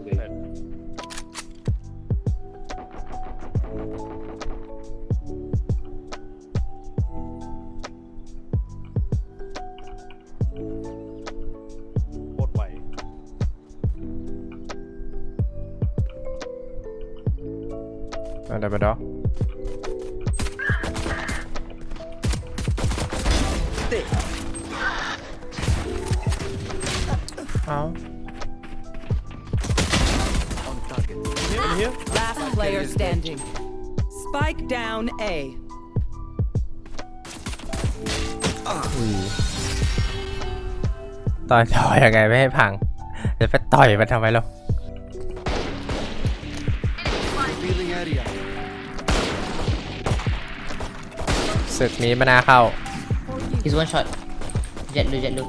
โคตรไว Vänta, vänta. Ja. Here, here. Last player standing. Spike down A. อุ้ยต่อยต่อยยังไงไม่ให้พังจะไปต่อยมันทำไมเรา Revealing area. ศึกนี้ไม่น่าเข้า He's one shot. Jet lu, jet lu.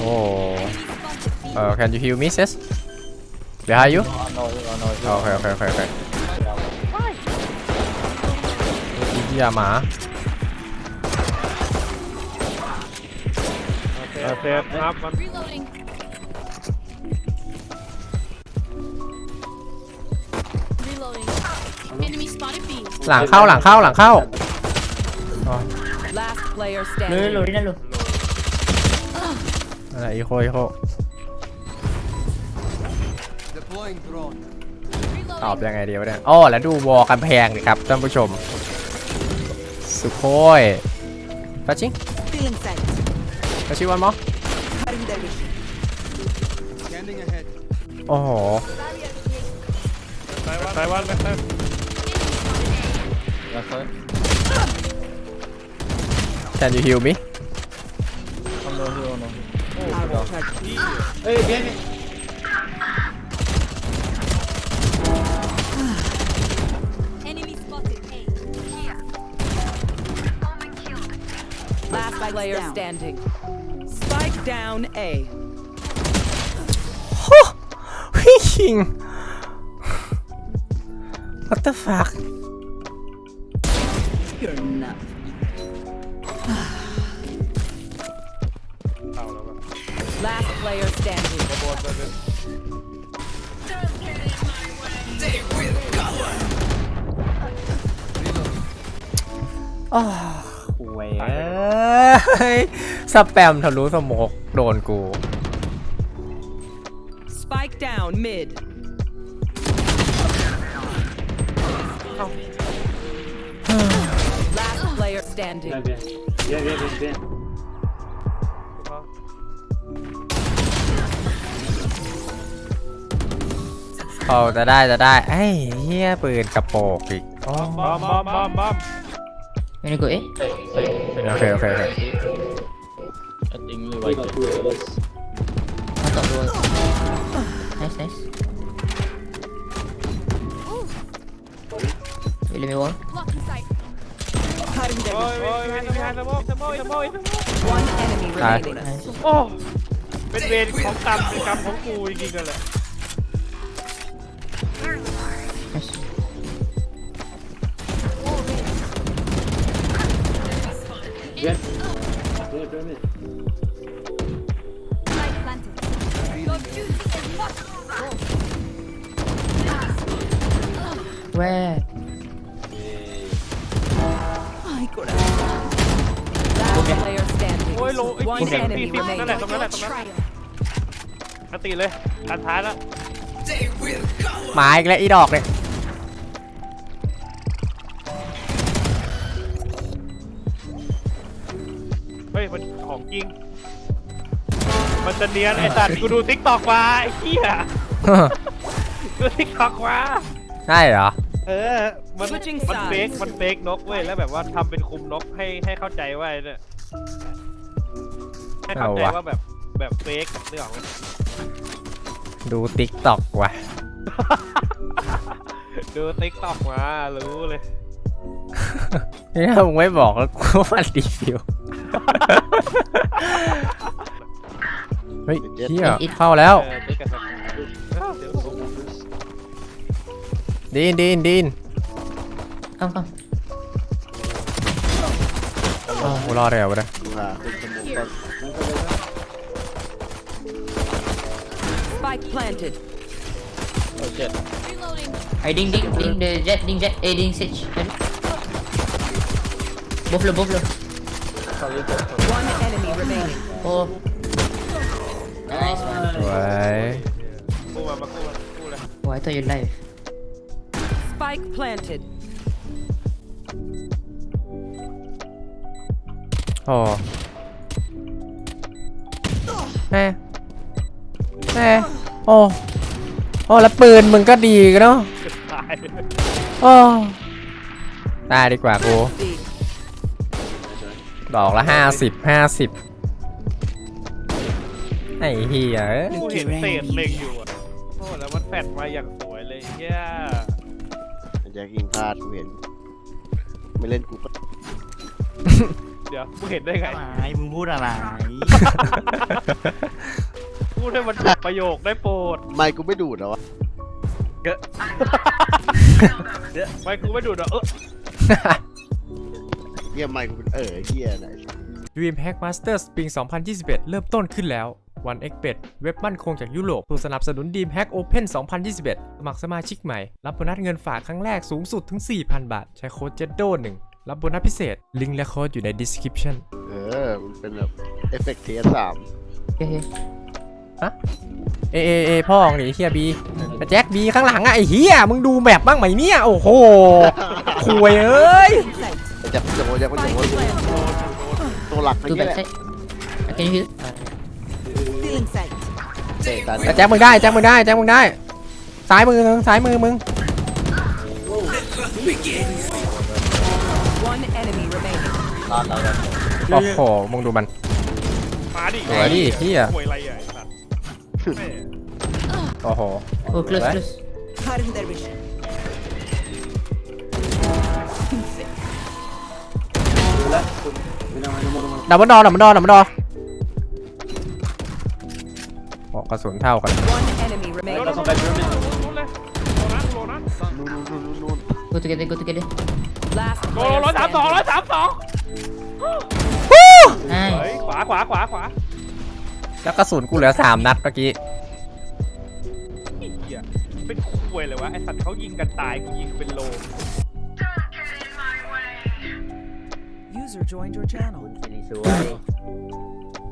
โอ้ เออ can you heal me sis behind you โอเคโอเคโอเคโอเคอีเหี้ยหมาเออเซฟครับมัน Reloading. Reloading. Enemy spotted B. หลังเข้าหลังเข้าหลังเข้าอ๋อ Last player Lu, lu, standing. lu, Rina lu. นั่นแหละอีโคอีโค Deploying drone. ตอบ Reloading. ยังไงดีวะเนี่ยอ้อแล้วดูวอลกันแพงดิครับท่านผู้ชม สุโคยปัชิง Feeling sight. ปัชิวันมอ Cutting their vision. Scanning ahead. โอ้โหไต้หวันไต้หวันแบ็คไต้ can you heal me Enemy Last player standing. Spike down A. วิ่ง what the fuck You're not. เข้าแล้วแบบ Last player standing. โดนไปเลยอ้าวเว้ยสแปมทะลุสโมกโดนกู Spike down mid. Last player standing. เอาจะได้จะได้ไอ้เหี้ยปืนกระโปรงอีกอ๋อบอมบอมบอมบอม You wanna go A? โอเคโอเคโอเค On top wall. Nice, nice. Wait, let me wall. Blocking sight. Cutting โอ้ their ยโอ้ยไม่ไม่ให้สมองสมองสมองสมอง vision. One enemy remaining. Nice. โอ้เป็นเวรของกรรมเป็นกรรมของกูจริงๆกันแหละ Nice. แหละตรงนั้นแหละ remaining. ตรงนั้น trial. อันตีเลยอันท้ายแล้วหมาอีกแล้วอีดอกเนี่ยเฮ้ยมันของจริง มันจะเนียนไอ้สัตว์กูดูทิกตอกมาไอ้เหี้ยดูทิกตอกมาใช่เหรอ เออ มัน Switching มัน sides เฟกมันเฟกนกเว้ยแล้วแบบว่าทำเป็นคุมนกให้ให้เข้าใจว่าไอ้เนี่ย ให้เข้าใจเอาวะว่าแบบแบบเฟกเรื่องของดูติ๊กตอกว่ะ ดูติ๊กตอกมารู้เลยนี่ถ้ามึงไม่บอกแล้วกูว่ารีวิวเฮ้ยเฮียเข้าแล้วเออติ๊กกับสกายเอ้าเดี๋ยวผมดีนดีนดีน Come, come. อ้าวกูรอดแล้ววะ Spike planted. Reloading. I ding ding ding the jet ding jet eh ding sage. Sorry. Both low, both low. One enemy remaining. Oh. Nice one. สวยกู้มามากู้มากู้เลย Oh, I thought you live. Spike planted. โอ้ แม่แม่โอ้โอ้แล้วปืนมึงก็ดีกันเนาะตายโอ้ตายดีกว่ากู B. ดอกละห้าสิบห้าสิบไอ้เหี้ยเอ้ยกูเห็นเศษเล็งอยู่อะโอ้แล้วมันแฟดมาอย่างสวยเลยเฮียแจ็คยิงพลาดกูเห็น ไม่เล่นกูก็เดี๋ยวกูเห็นได้ไงไอ้มึงพูดอะไรพู ดให้มันจบประโยคได้โปรด ไม่กูไม่ดูดเหรอวะไม่กูไม่ดูดหรอกเออเฮียไม่กูเป็นเออเฮียไหน Dream Hack Masters ปี2021 เริ่มต้นขึ้นแล้ว วัน x b e t เว็บมั่นคงจากยุโรปผู้สนับสนุน Dream Hack Open 2021 สมัครสมาชิกใหม่ รับโบนัสเงินฝากครั้งแรกสูงสุดถึง 4,000 บาท ใช้โค้ด JEDDO 1 รับโบนัสพิเศษ ลิงก์และโค้ดอยู่ใน description เออ มันเป็นแบบเอฟเฟกต์เทียสาม Okay, okay. เอเอเอพ่อของหนีเฮียบีแจ็คบีข้างหลังอะไอ้เฮียมึงดูแมปบ้างไหมเนี่ยโอ้โหคุยเอ้ยไอ้แจ็คจะโวยแจ็คจะ Spike โวยตัวหลักไม่ Two ใช่ back side. Uh, Can you heal? Feeling sight. เตะตาแต่แจ็คมึงได้แจ็คมึงได้แจ็คมึงได้ซ้ายมือมึงซ้ายมือมึงโอ้โหมึงดูมันมาดิสวยดิเหี้ย ป่วยอะไรอะไอ้สัตว์แม่โอ้โห Oh, close, What? close. Cutting their vision. ดับเบิลดอดับเบิลดอดับเบิลดอโอ้กระสุนเท่ากัน One enemy โดน remaining. โดนโดนโดนเลยโดนนะโดนนะนู่นนู่นนู่นนู่น Go together, go together. Last โดน player ร้อยสามสองร้อย standing. สามสอง Nice. เฮ้ยขวาขวาขวาขวา แล้วกระสุนกูเหลือสามนัดเมื่อกี้ ไอ้เหี้ยเป็นคุยเลยวะไอสัตว์เขายิงกันตายกูยิงเป็นโล User joined your channel.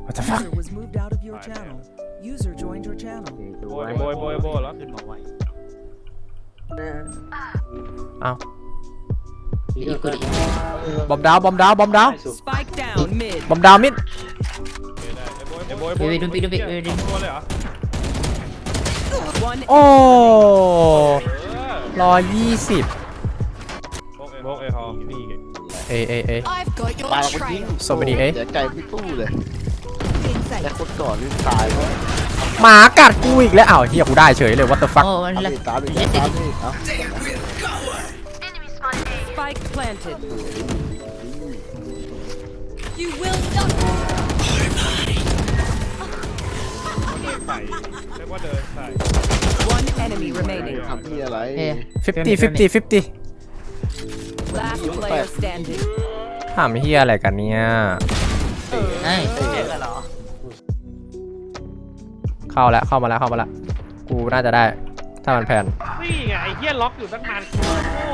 What the fuck User was moved out of your channel. User joined your channel. โบยโบยโบยโบยแล้วขึ้นมาไวเอ้า You could. บอมดาวบอมดาวบอมดาว Spike down mid. บอมดาวมิด ไอ้โบยโบย Wait, wait, don't pick, don't pick, wait, สองตัวเลยเหรอ One โอ้เออร้อยยี่สิบโบกเอโบกเอฮอนี่ไงเอเอเอ I've got your ปาเราก็ยิง So many A เสียใจพี่ตู้เลยแต่คนก่อนนี่ตายแล้วหมากัดกูอีกแล้วอ้าวเฮียกูได้เฉยเลย what the fuck Oh, one ตาม left. อีกตามอีก Jet ตาม taking. อีกเอ้า spike planted. You will not. ใส่เรียกว่าเดินใส่ One enemy remaining. ทำที่อะไร Yeah. 50 50 50 Last player standing. ถามเฮียอะไรกันเนี่ย Nice. เจ๊กันเหรอเข้าแล้วเข้ามาแล้วเข้ามาแล้วกูน่าจะได้ ถ้ามันแพนนี่ไงไอ้เหี้ยล็อกอยู่ตั้งนานกูโง่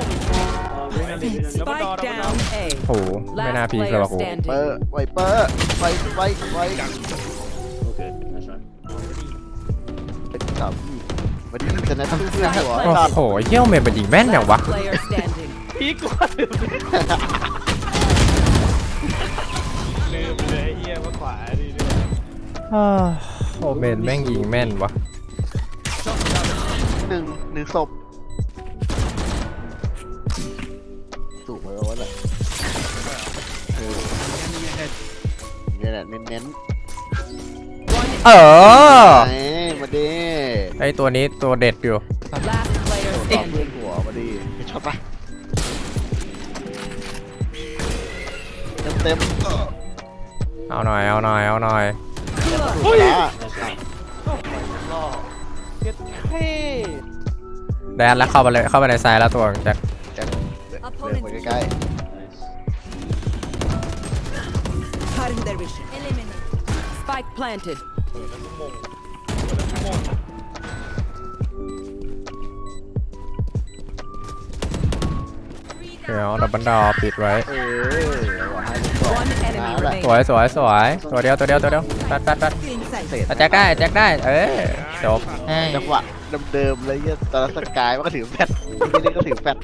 แล้วมันดอ Spike แล้วมันดอ down A. โอ้โหไม่น่า Last พีคเลย player ว่ะกูเปอ standing. ร์ไวเปอร์ไวไวไว วันนี้จะนัดตู้เพื่อนหัวโอ้โหเฮียเมนเป็นยิงแม่นอย่างวะ Last player standing. พีกกูก็ลืมลืมเลยไอ้เหี้ยว่าขวาดีด้วยอ้าวโอเมนแม่งยิงแม่นวะหนึ่งหนึ่งศพถูกไหมวะเนี่ยเออเนี่ยแหละเน้นเออๆไหนมาดิ ไอตัวนี้ตัวเด็ดอยู่ Last player ตอบเพื่อน standing. หัวมาดิไม่ชอบปะเต็มเต็มเอาหน่อยเอาหน่อยเอาหน่อยๆถูกแล้วเท่แดนแล้วเข้าไปเลยเข้าไปในไซด์แล้วตัวแจ็คแจ็คเดินไปใกล้ Cutting their vision. Eliminate. Spike planted. เปิดแล้วกูมงเปิดแล้วกูมงเดี๋ยวดับบันดอปิดไว้ เออว่าให้มึงก่อน One enemy มาละสวยสวยสวยตัวเดียวตัวเดียวตัวเดียวตัดตัดตัดเสร็จแจ็คได้แจ็คได้เออจบเฮ้ยจังหวะเดิมๆเลยเนี่ยตอนนั้นสกายมันก็ถือแฟตนี่นี่ก็ถือแฟต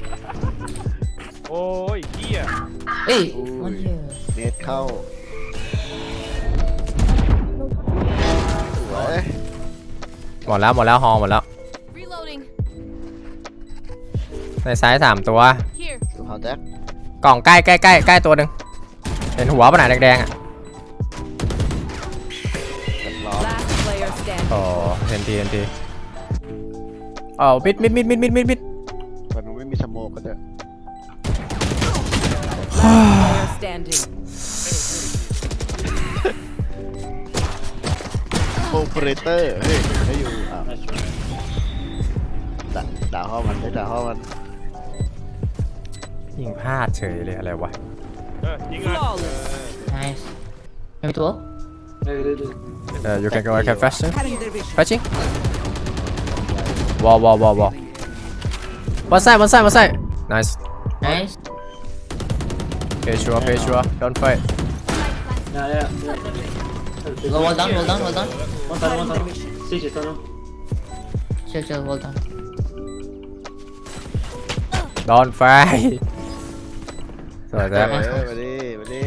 โอ้ยเหี้ยเอ้ยอุ้ยมันเยอะเน็ตเข้าสวยหมดแล้วหมดแล้วฮอหมดแล้ว Reloading. ในซ้ายสามตัว Here. ดู เขาแจ็คกล่องใกล้ใกล้ใกล้ใกล้ตัวหนึ่งเห็นหัวปะหนาแดงๆอะเรียบร้อย Last player standing. โอ้เห็นทีเห็นทีอ๋อมิดมิดมิดมิดมิดมิดมิดมันไม่มีสโมกก็จะ Last player standing. โอเปอเรเตอร์เฮ้ยไม่อยู่อะด่าด่าห้องมันไม่ด่าห้องมัน ยิงพลาดเฉยเลยอะไรวะ เออยิงอะ Flawless. nice ไม่มีตัวเออ you can go I can flash flashing wall wall wall wall one side one side one side nice nice pay sure pay sure don't fight go well done well done well done chill chill well done don't fight สวยเอแจ๊คอมาดิมาดิ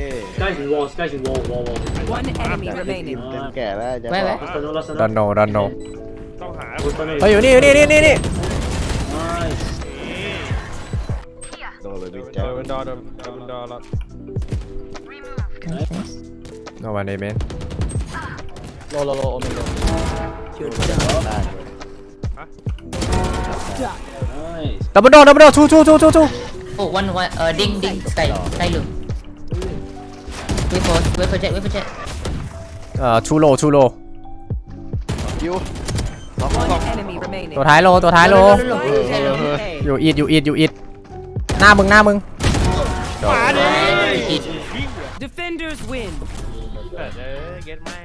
One enemy อยากได้กิน remaining. เต็มแก่แล้วจะไว้บไว้อก don't know don't know ต้องหาเฮ้ยอยู่นี่อยู่นี่นี่นี่นี่โดนเลยดิเดแจ๊คอร์ดอร์เดอร์ดอร์แล้ว nice nice no one amen ได้เลย double door double door two two two two two oh one one เอ่อ ding ding sky sky ลืม wait for wait for jet wait for jet เอ่อ too low too low คิวสองสอง One enemy remaining. ตัวท้ายโลตัวท้ายโล โลโลโล Spike อยู่อิดอยู่อิดอยู่อิดหน้ามึงหน้ามึงจบ อิด Defenders win. เออเก็ตแม่